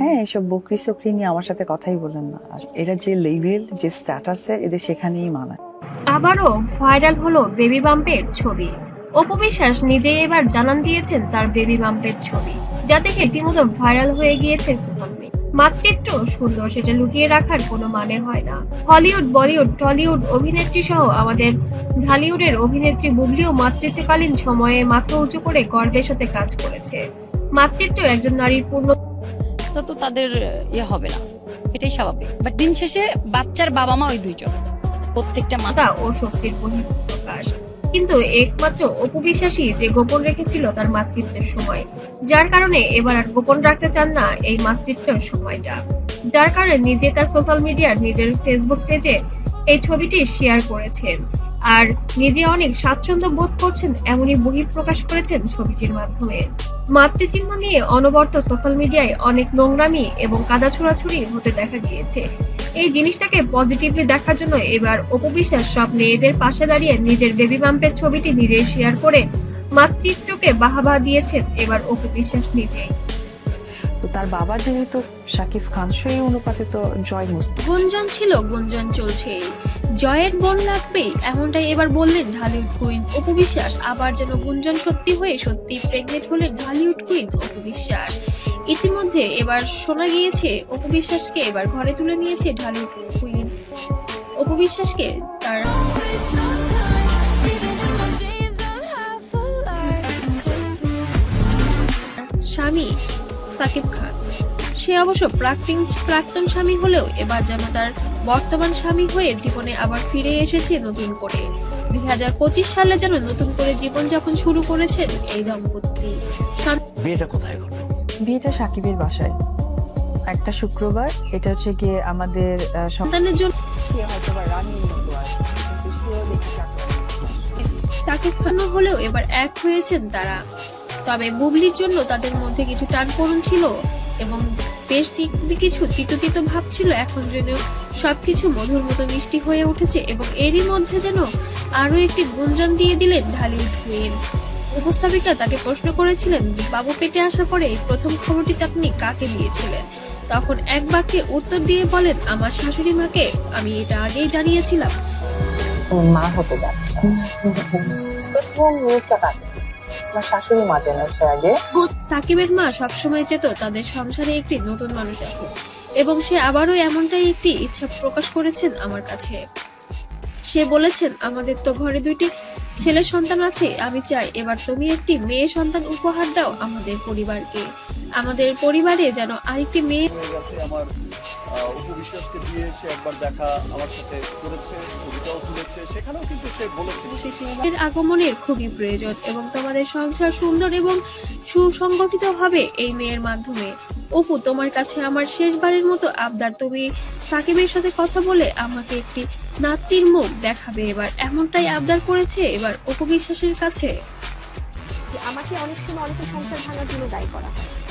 হ্যাঁ এসব বকরি সকরি নিয়ে আমার সাথে কথাই বলেন না। আর এরা যে লেভেল যে স্ট্যাটাসে এদের সেখানেই মানায়। আবারও ভাইরাল হলো বেবি বাম্পের ছবি। অপু বিশ্বাস নিজেই এবার জানান দিয়েছেন তার বেবি বাম্পের ছবি, যা দেখে রীতিমতো ভাইরাল হয়ে গিয়েছে সোশ্যাল মিডিয়া মাতৃত্ব সুন্দর, সেটা লুকিয়ে রাখার কোনো মানে হয় না। হলিউড, বলিউড, টলিউড অভিনেত্রী সহ আমাদের ঢালিউডের অভিনেত্রী বুবলিও মাতৃত্বকালীন সময়ে মাথা উঁচু করে গর্বের সাথে কাজ করেছে। মাতৃত্ব একজন নারীর পূর্ণ তা তো তাদের ইয়ে হবে না। এটাই স্বাভাবিক। বাট দিন শেষে বাচ্চার বাবা মা ওই দুইজন। প্রত্যেকটা মাতা ও শক্তির বহিঃপ্রকাশ। কিন্তু একমাত্র অপু বিশ্বাসী যে গোপন রেখেছিল তার মাতৃত্বের সময়। যার কারণে এবার আর গোপন রাখতে চান না এই মাতৃত্বের সময়টা। যার কারণে নিজে তার সোশ্যাল মিডিয়ার নিজের ফেসবুক পেজে এই ছবিটি শেয়ার করেছেন। আর নিজে অনেক স্বাচ্ছন্দ্য বোধ করছেন, এমনই বহিঃপ্রকাশ করেছেন ছবিটির মাধ্যমে। মাতৃচিহ্ন নিয়ে অনবর্ত সোশ্যাল মিডিয়ায় অনেক নোংরামি এবং কাদা ছোড়াছুড়ি হতে দেখা গিয়েছে। এই জিনিসটাকে পজিটিভলি দেখার জন্য এবার অপবিশ্বাস সব মেয়েদের পাশে দাঁড়িয়ে নিজের বেবি বাম্পের ছবিটি নিজেই শেয়ার করে মাতৃত্বকে বাহাবা দিয়েছেন এবার অপবিশ্বাস নিজেই। তো তার বাবা যেহেতু শাকিব খান সেই অনুপাতে তো জয় মুস্তি গুঞ্জন ছিল, গুঞ্জন চলছে জয়ের বোন লাগবেই, এমনটাই এবার বললেন ঢালিউড কুইন অপু বিশ্বাস। আবার যেন গুঞ্জন সত্যি হয়ে সত্যি প্রেগনেন্ট হলেন ঢালিউড কুইন অপু বিশ্বাস। ইতিমধ্যে এবার শোনা গিয়েছে, অপু বিশ্বাসকে এবার ঘরে তুলে নিয়েছে ঢালিউড কুইন। অপু বিশ্বাসকে তার স্বামী সাকিব খান। সে অবশ্য প্রাক্তন প্রাক্তন স্বামী হলেও এবার যেন তার বর্তমান স্বামী হয়ে জীবনে আবার ফিরে এসেছে নতুন করে। দুই হাজার পঁচিশ সালে যেন নতুন করে জীবনযাপন শুরু করেছেন এই দম্পতি। বিয়েটা কোথায় ঘটলো বিয়েটা সাকিবের বাসায়। একটা শুক্রবার এটা হচ্ছে গিয়ে আমাদের সন্তানের জন্য সে হয়তো বা রানীর মতো আর কিন্তু সেও দেখি সাকিব খানও হলেও এবার এক হয়েছেন তারা। তবে বুবলির জন্য তাদের মধ্যে কিছু টানপোড়েন ছিল এবং বেশ কিছু তিতো তিতো ভাব ছিল। এখন যেন সবকিছু মধুর মতো মিষ্টি হয়ে উঠেছে এবং এরই মধ্যে যেন আরও একটি গুঞ্জন দিয়ে দিলেন ঢালিউড কুইন। উপস্থাপিকা তাকে প্রশ্ন করেছিলেন, বাবু পেটে আসার পরে এই প্রথম খবরটিতে আপনি কাকে দিয়েছিলেন? তখন এক বাক্যে উত্তর দিয়ে বলেন, আমার শাশুড়ি মাকে আমি এটা আগেই জানিয়েছিলাম। মা হতে যাচ্ছে। প্রথম নিউজটা কাকে আমার শাশুড়ি মা জেনেছে আগে। সাকিবের মা সবসময় চেত তাদের সংসারে একটি নতুন মানুষ আছে এবং সে আবারও এমনটাই একটি ইচ্ছা প্রকাশ করেছেন আমার কাছে। সে বলেছেন, আমাদের তো ঘরে দুইটি ছেলে সন্তান আছে, আমি চাই এবার তুমি একটি মেয়ে সন্তান উপহার দাও আমাদের পরিবারকে। আমাদের পরিবারে যেন আরেকটি মেয়ে অপু বিশ্বাসকে দিয়ে সে একবার দেখা আমার সাথে করেছে ছবিটাও তুলেছে সেখানেও কিন্তু সে বলেছে। এর আগমনের খুবই প্রয়োজন এবং তোমাদের সংসার সুন্দর এবং সুসংগঠিত হবে এই মেয়ের মাধ্যমে। অপু তোমার কাছে আমার শেষবারের মতো আবদার। তুমি সাকিবের সাথে কথা বলে আমাকে একটি নাতির মুখ দেখাবে এবার। এমনটাই আবদার করেছে এবার অপু বিশ্বাসের কাছে। যে আমাকে অনেক সময় অনেকে সংসার ভাঙার জন্য দায়ী করা হয়।